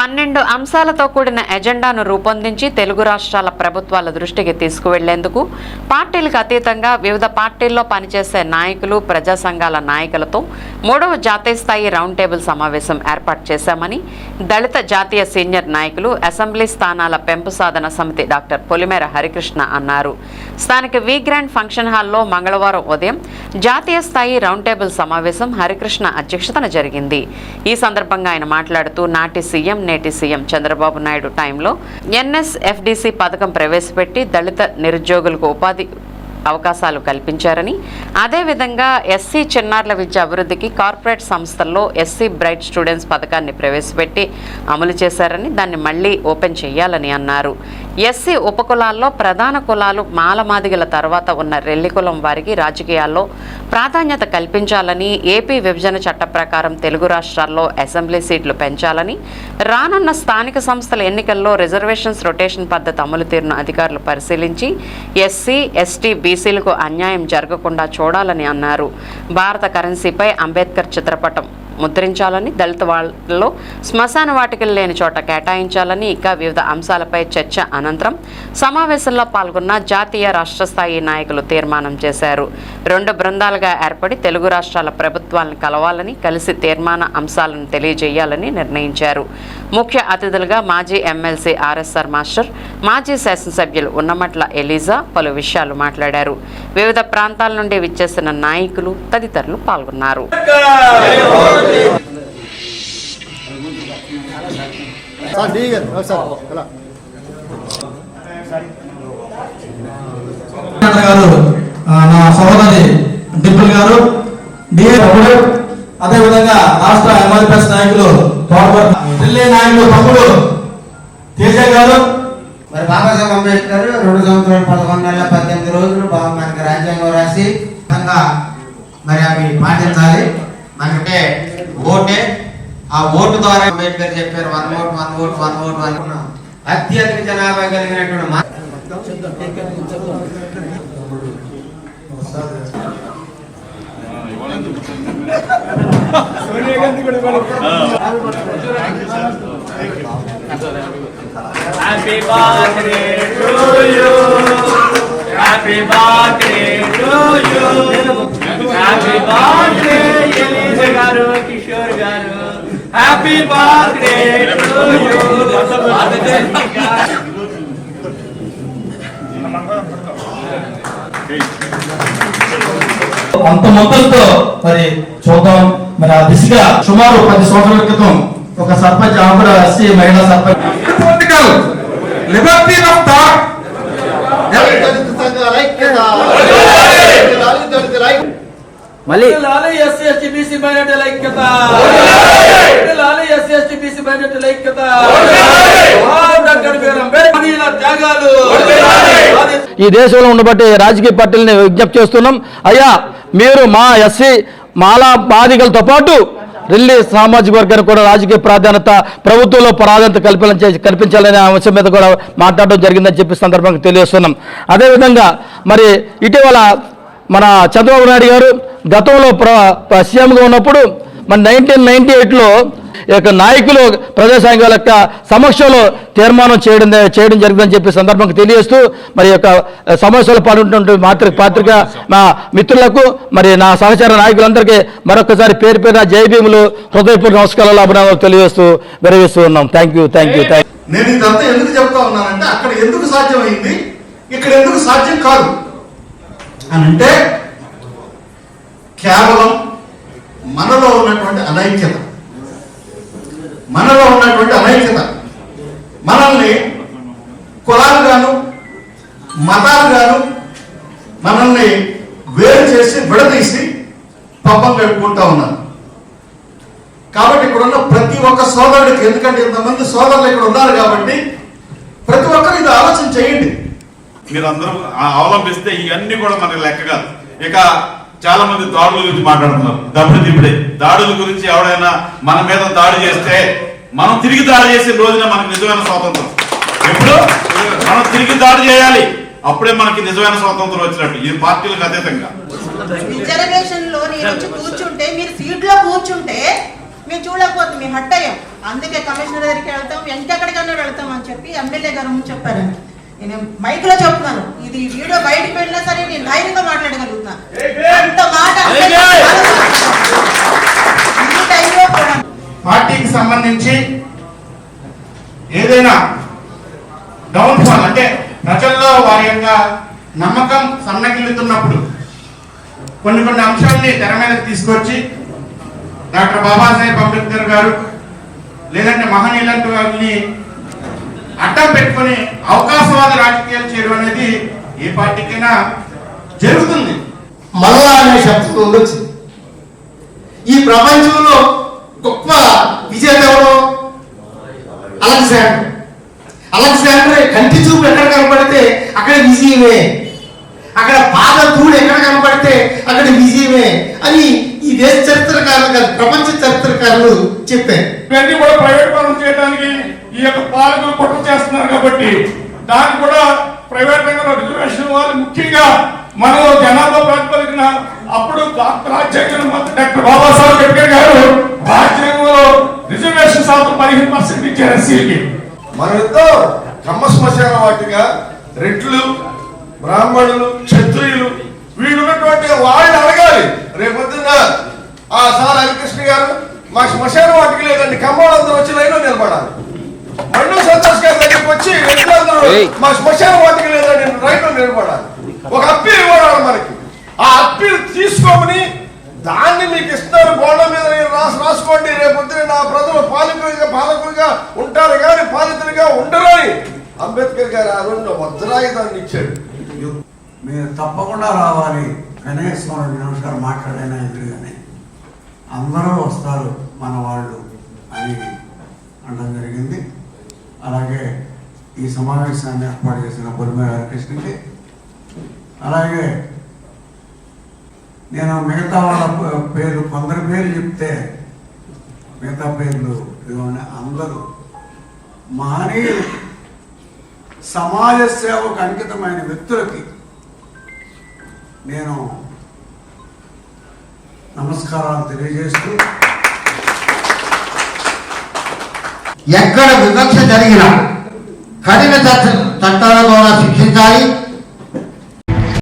పన్నెండు అంశాలతో కూడిన ఎజెండాను రూపొందించి తెలుగు రాష్ట్రాల ప్రభుత్వాల దృష్టికి తీసుకువెళ్ళేందుకు పార్టీలకు అతీతంగా వివిధ పార్టీల్లో పనిచేసే నాయకులు ప్రజా సంఘాల నాయకులతో మూడవ జాతీయ స్థాయి రౌండ్ టేబుల్ సమావేశం ఏర్పాటు చేశామని దళిత జాతీయ సీనియర్ నాయకులు అసెంబ్లీ స్థానాల పెంపు సాధన సమితి డాక్టర్ పొలిమేర హరికృష్ణ అన్నారు. స్థానిక వి గ్రాండ్ ఫంక్షన్ హాల్లో మంగళవారం ఉదయం జాతీయ స్థాయి రౌండ్ టేబుల్ సమావేశం హరికృష్ణ అధ్యక్షతన జరిగింది. ఈ సందర్భంగా ఆయన మాట్లాడుతూ నాటి సీఎం నేటి సీఎం చంద్రబాబు నాయుడు టైంలో ఎన్ఎస్ఎఫ్డిసి పథకం ప్రవేశపెట్టి దళిత నిరుద్యోగులకు ఉపాధి అవకాశాలు కల్పించారని. అదేవిధంగా ఎస్సీ చిన్నారుల విద్య అభివృద్ధికి కార్పొరేట్ సంస్థల్లో ఎస్సీ బ్రైట్ స్టూడెంట్స్ పథకాన్ని ప్రవేశపెట్టి అమలు చేశారని దాన్ని మళ్ళీ ఓపెన్ చేయాలని అన్నారు. ఎస్సీ ఉపకులాల్లో ప్రధాన కులాలు మాలమాదిగల తర్వాత ఉన్న రెల్లి కులం వారికి రాజకీయాల్లో ప్రాధాన్యత కల్పించాలని ఏపీ విభజన చట్ట ప్రకారం తెలుగు రాష్ట్రాల్లో అసెంబ్లీ సీట్లు పెంచాలని రానున్న స్థానిక సంస్థల ఎన్నికల్లో రిజర్వేషన్స్ రొటేషన్ పద్ధతి అమలు తీరును అధికారులు పరిశీలించి ఎస్సీ ఎస్టీ బీసీలకు అన్యాయం జరగకుండా చూడాలని అన్నారు. భారత కరెన్సీపై అంబేద్కర్ చిత్రపటం ముద్రించాలని దళిత వాళ్ళలో శ్మశాన వాటికలు లేని చోట కేటాయించాలని ఇంకా వివిధ అంశాలపై చర్చ అనంతరం సమావేశంలో పాల్గొన్న జాతీయ రాష్ట్ర స్థాయి నాయకులు తీర్మానం చేశారు. రెండు బృందాలుగా ఏర్పడి తెలుగు రాష్ట్రాల ప్రభుత్వాలను కలవాలని కలిసి తీర్మాన అంశాలను తెలియజేయాలని నిర్ణయించారు. ముఖ్య అతిథులుగా మాజీ ఎమ్మెల్సీ ఆర్ఎస్ఆర్ మాస్టర్ మాజీ శాసనసభ్యులు ఉన్నమట్ల ఎలిజా పలు విషయాలు మాట్లాడారు. వివిధ ప్రాంతాల నుండి విచ్చేసిన నాయకులు తదితరులు పాల్గొన్నారు. నా సహోదరి గారు రాష్ట్ర ఎంఆర్పిఎస్ నాయకులు ఢిల్లీ నాయకులు తమ్ముడు తేజ గారు మరి బాబాసాహెబ్ అంబేద్కర్ రెండు సంవత్సరాలు పదకొండు నెలల పద్దెనిమిది రోజులు మనకి రాజ్యాంగం రాసి మరి అవి పాటించాలి. మనకంటే ఓటే ఆ ఓటు ద్వారా అంబేద్కర్ చెప్పారు one vote one vote one vote one అత్యధిక జనాభా కలిగినటువంటి మా- Happy birthday to you. Happy birthday to you. Happy birthday, Elise garu, Kishore garu. Happy birthday to you. అంత మొత్తంతో మరి చూద్దాం మరి ఆ దిశగా సుమారు పది సంవత్సరాల క్రితం ఒక సర్పంచ్ ఆమె కూడా ఎస్సీ మహిళా sarpanch political liberty of thought దళిత సంఘాల ఐక్యత దళితుల ఐక్యత మళ్ళీ లాలి ఎస్సీ ఎస్టీ బీసీ మైనార్టీల ఐక్యత. లాలి ఎస్సీ ఎస్టీ బీసీ మైనార్టీల ఐక్యత. జవహర్ డాక్టర్ బిఆర్ అంబేద్కర్ మహనీయుల త్యాగాలు. ఈ దేశంలో ఉండబట్టి రాజకీయ పార్టీలని విజ్ఞప్తి చేస్తున్నాం. అయ్యా మీరు మా ఎస్సీ మాలా బాధికలతో పాటు ఢిల్లీ సామాజిక వర్గానికి కూడా రాజకీయ ప్రాధాన్యత ప్రభుత్వంలో ప్రాధాన్యత కల్పించ కల్పించాలనే అంశం మీద కూడా మాట్లాడడం జరిగిందని చెప్పి సందర్భంగా తెలియజేస్తున్నాం. అదేవిధంగా మరి ఇటీవల మన చంద్రబాబు నాయుడు గారు గతంలో ప్ర ప్ర- సీఎంగా ఉన్నప్పుడు మన నైన్టీన్ నైన్టీ ఎయిట్లో ఈ యొక్క నాయకులు ప్రజా సంఘాల యొక్క సమక్షంలో తీర్మానం చేయడం చేయడం జరిగిందని చెప్పి సందర్భంగా తెలియజేస్తూ మరి యొక్క సమస్యలు పాల్గొంటున్న మాతృ పాత్రిక నా మిత్రులకు మరి నా సహచార నాయకులందరికీ మరొకసారి పేరు పేరు జై భీములు హృదయపూర్వక నమస్కారాలు అభినందనలు తెలియజేస్తూ విరవేస్తూ ఉన్నాం. Thank you thank you thank నేను ఇదంతా ఎందుకు చెప్తా ఉన్నానంటే అక్కడ ఎందుకు సాధ్యమైంది? ఇక్కడ ఎందుకు సాధ్యం కాదు? అని అంటే కేవలం మనలో ఉన్నటువంటి అనైక్యత. మనలో ఉన్నటువంటి అనైక్యత. మనల్ని కులాలు గాను మతాలు గాను మనల్ని వేరు చేసి విడదీసి పబ్బం గడుపుకుంటా ఉన్నారు. కాబట్టి ఇక్కడ ఉన్న ప్రతి ఒక్క సోదరుడికి ఎందుకంటే ఇంతమంది సోదరులు ఇక్కడ ఉన్నారు కాబట్టి ప్రతి ఒక్కరు ఇది ఆలోచన చేయండి. మీరందరూ ఆ- అవలంబిస్తే ఇవన్నీ కూడా మనకి లెక్క కాదు. ఇక చాలా మంది దాడుల గురించి మాట్లాడుతున్నారు. దప్పుడు దిప్పుడే దాడుల గురించి ఎవడైనా మన మీద దాడి చేస్తే మనం తిరిగి దాడి చేసే రోజున మనకి నిజమైన స్వాతంత్రం. ఎప్పుడు? మనం తిరిగి దాడి చేయాలి. అప్పుడే మనకి నిజమైన స్వాతంత్రం వచ్చినట్టు. ఈ పార్టీలకు అతీతంగా. రిజర్వేషన్లో నేను కూర్చుంటే మీరు సీట్లో కూర్చుంటే మేము చూడకపోతే మేము హట్ అయ్యాం. అందుకే కమిషనర్ దగ్గరికి వెళ్తాం ఇంకెక్కడికైనా వెళ్తాం అని చెప్పి ఎమ్మెల్యే గారు ముందు చెప్పారండి. నేను మైక్లో చెప్తున్నాను. ఇది వీడియో బయటకు వెళ్ళినా సరే నేను ధైర్యంగా మాట్లాడగలుగుతా అంత మాట ఈ టైంలో కూడా పార్టీకి సంబంధించి ఏదైనా డౌన్ఫాల్ అంటే ప్రజల్లో వారి యొక్క నమ్మకం సన్నగిల్లుతున్నప్పుడు కొన్ని కొన్ని అంశాలని తెర మీదకి తీసుకొచ్చి డాక్టర్ బాబాసాహెబ్ అంబేద్కర్ గారు లేదంటే మహనీయులంటూ వారిని అడ్డం పెట్టుకొని అవకాశవాద రాజకీయాలు చేయడం అనేది ఏ పార్టీకైనా జరుగుతుంది. మళ్ళా అనే శబ్దం ఉండొచ్చు. ఈ ప్రపంచంలో గొప్ప విజేత ఎవరు? అలెగ్జాండర్. అలెగ్జాండర్ కంటి చూపు ఎక్కడ కనపడితే అక్కడ విజయమే. అక్కడ పాద తూడు ఎక్కడ కనపడితే అక్కడ విజయమే అని ఈ దేశ చరిత్రకారులు కాదు ప్రపంచ చరిత్ర చరిత్రకారులు చెప్పారు ఇవన్నీ కూడా ప్రైవేట్ పనులు చేయడానికి ఈ యొక్క పాలకులు కుట్ర చేస్తున్నారు కాబట్టి దాన్ని కూడా ప్రైవేట్ రంగంలో రిజర్వేషన్ వాళ్ళు ముఖ్యంగా మనం జనాభా ప్రాతిపదికన అప్పుడు రాజ్యాంగం డాక్టర్ బాబాసాహెబ్ అంబేద్కర్ గారు రాజ్యాంగంలో రిజర్వేషన్ శాతం పదిహేను పర్సెంట్ ఇచ్చారు ఎస్సీకి మన యుద్ధం కమ్మ శ్మశాన వాటిగా రెడ్లు బ్రాహ్మణులు క్షత్రియులు వీళ్ళు ఉన్నటువంటి వాళ్ళని అడగాలి. రేపొద్దున ఆ సార్ మా శ్మశాన వాటికి లేదండి. కమ్మలందరూ వచ్చి లైన్లో నిలబడాలి. మళ్ళీ సంతోష్ గారి దగ్గరికి వచ్చి మా శ్మశాన వాటికి లేదండి లైన్లో నిలబడాలి. ఒక అప్పీల్ ఇవ్వడాలి మనకి. ఆ అప్పీల్ తీసుకోమని దాన్ని మీకు ఇస్తారు గోడ మీద రాసి రాసుకోండి. రేపొద్దున నా ప్రజలు పాలకులుగా పాలకులుగా ఉంటారు కానీ పాలితులుగా ఉండరు అని అంబేద్కర్ గారు ఆ రోజున వజ్రాయుధాన్ని ఇచ్చాడు. మీరు తప్పకుండా రావాలి. కనీసం రెండు నిమిషాలు మాట్లాడైనా ఎదురుగానే అందరూ వస్తారు మన వాళ్ళు అని అనడం జరిగింది. అలాగే ఈ సమావేశాన్ని ఏర్పాటు చేసిన పొలిమే హరికృష్ణకి. అలాగే నేను మిగతా వాళ్ళ పేర్లు కొందరి పేర్లు చెప్తే మిగతా పేర్లు ఇవన్నీ అందరూ మాని సమాజ సేవకు అంకితమైన వ్యక్తులకి నేను నమస్కారాలు తెలియజేస్తూ ఎక్కడ వివక్ష జరిగినా కఠిన చట్టాల ద్వారా శిక్షించాలి.